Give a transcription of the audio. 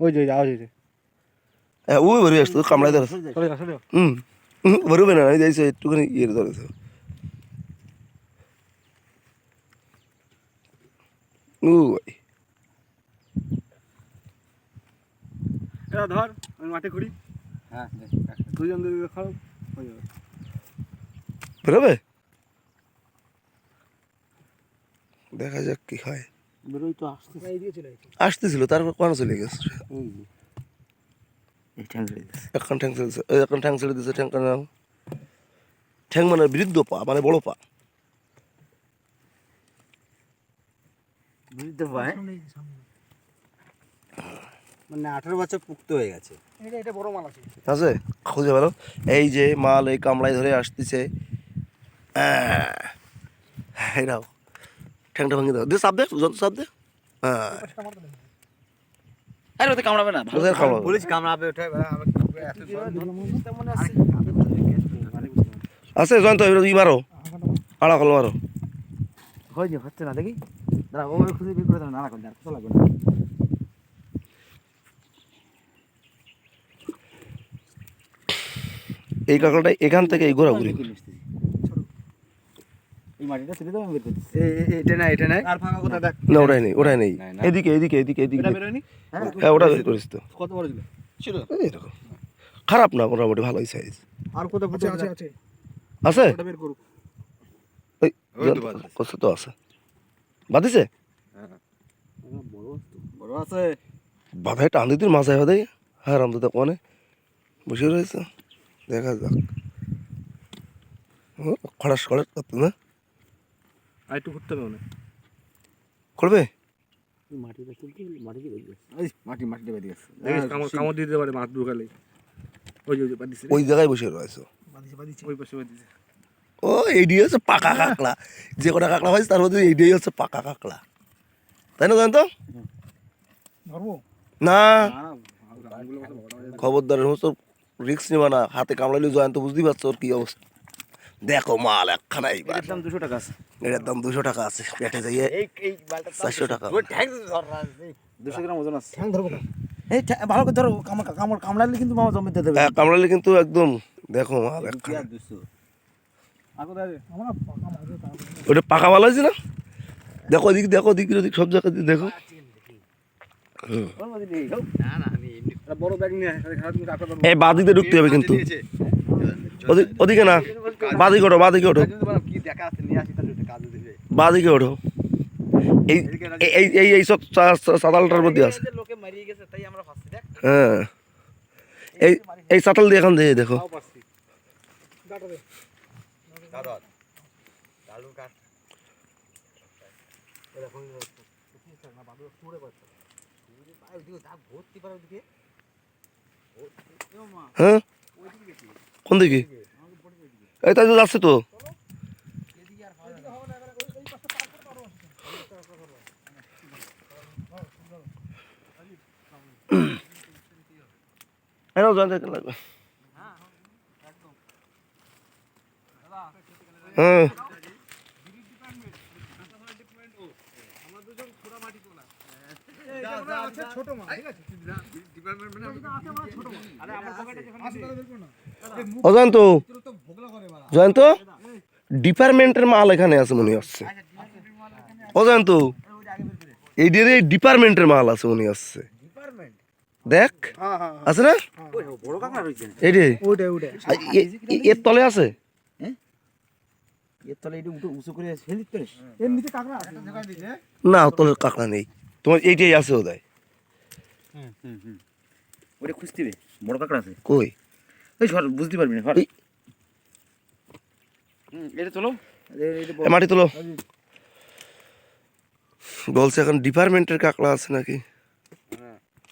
ওই যে ওই যে, আওয়াজ হয়েছে হ্যাঁ ওই বেরিয়ে আসতো কামড়াই ধরেছে চলে যা চলে যা। হুম হুম, বেরোবে না আমি যাইছি একটুখানি ইয়ে ধরেছে ও ভাই এরা ধর আমি মাঠে ঘুরি হ্যাঁ দুজন দুজন খাও হয়ে যাবে বেরোবে দেখা যাক কি হয় বেরোই তো আসতে আসতেছিল তারপর কোন চলে গেছে? এখন ঠ্যাং ছেড়ে দিছে এখন ঠ্যাং ছেড়ে দিছে ঠ্যাং কেন? ঠ্যাং মানে বৃদ্ধ পা মানে বড় পা। পারে মানে আঠারো বছর পুক্ত হয়ে গেছে। এটা এটা বড় মাল আছে। আছে? খুঁজে পেল এই যে মাল এই কামড়াই ধরে আসতেছে। নাও। ঠ্যাংটা ভেঙে দাও। দিয়ে চাপ দে যত চাপ দে। হ্যাঁ। আরে ওতে কামড়াবে না ওদের কামড়াবে। বলেছি কামড়াবে ওঠে আছে জয়ন্ত এবার ই মারো। আড়া কল মারো। হয়নি হচ্ছে না দেখি। দাঁড়া ওভাবে খুঁজে বের করে দাও না রাখো দেখো লাগবে না এই কাঁকড়াটা এখান থেকে এই ঘোরাঘুরি এই মাটিটা ছেড়ে দাও আমি বের করতেছি। এটা না এটা না আর ফাঁকা কোথায় দেখ। না ওটাই নেই ওটাই নেই। এদিকে এদিকে এদিকে এদিকে। হ্যাঁ। ওটা বের করিস তো। কত বড় ছিল? ছিল। এরকম খারাপ না মোটামুটি ভালোই সাইজ আর আছে আছে আছে? আছে? ওটা বের করুক। ওই কত তো আছে। বাদিছে বড় বড় আছে। বাধায় টান মাথায় বাধাই হ্যাঁ রাম দাদা কোনে। বসে রয়েছে। দেখা যাক। ও, খড়াস খড়াস করতো না? আর একটু ঘুরতে হবে মনে করবে মাটিটা তুলতে মাটি বেরিয়ে এই মাটি মাটিটা বেরিয়ে গেছে কামড় কামড় দিতে পারে মাছ ঢুকালে ওই যে ওই যে বাদিছে ওই জায়গায় বসে রয়েছে। ওই পাশে বাদিছে ও এইটাই হচ্ছে পাকা কাঁকড়া। যে কটা কাঁকড়া হয়েছে তার মধ্যে এইটাই হচ্ছে পাকা কাঁকড়া। তাই না না। খবরদারের মতো রিক্স নিবা না। হাতে কামড়ালি জয়ন্ত বুঝতেই পারছ ওর কি অবস্থা। দেখো মাল একখানা এইবার এর দাম দুশো টাকা আছে। এটার দাম দুশো টাকা আছে পেটে যাইয়ে এই এই বালটা চারশো টাকা দুশো গ্রাম ওজন আছে। ঠ্যাং ধরবো এই ভালো করে ধরো কামড় কামড় কামড়ালে কিন্তু মামা জমিতে দেবে। হ্যাঁ, কামড়ালে কিন্তু একদম দেখো মাল একখানা। আছে ওটা পাকা মাল হয়েছে না? দেখো ওদিক দেখো ওদিক ওদিক সব জায়গা দিয়ে দেখো। এই বাদিকে ঢুকতে হবে কিন্তু। ওদিক ওদিকে না। বাদিকে ওঠো বাদিকে ওঠো। বাদিকে ওঠো। এই এই- এই এই এই সব চা- চা- মধ্যে আছে। লোকে মারিয়ে গেছে তাই আমরা ফাঁসি দেখ। হ্যাঁ। এই এই চাতাল দিয়ে এখান দিয়ে দেখো। হ্যাঁ। কোন দিকে? এই তাই তো যাচ্ছে তো। হ্যাঁ জানতে লাগবে। হ্যাঁ। ছোট মাছ ঠিক আছে? আরে আমার পকেটে যখন আছে তাহলে বের করো না অজয়ন্ত তোর তো ভোগলা করে বাড়া জয়ন্ত ডিপার্টমেন্টের মাল এখানে আছে মনে হচ্ছে। অজয়ন্ত এই দিয়ে ডিপার্টমেন্টের মাল আছে মনে হচ্ছে। দেখ আছে না? এই রে এর তলে আছে? আছে। না ওর তলে কাঁকড়া নেই। তোমার এইটাই আছে ওদায় ওটা খুঁজতে হবে বড় কাঁকড়া আছে। কই? সর বুঝতে পারবি না সর। এটা চলো মাটি তোলো। বলছে এখন ডিপার্টমেন্টের কাঁকড়া আছে নাকি?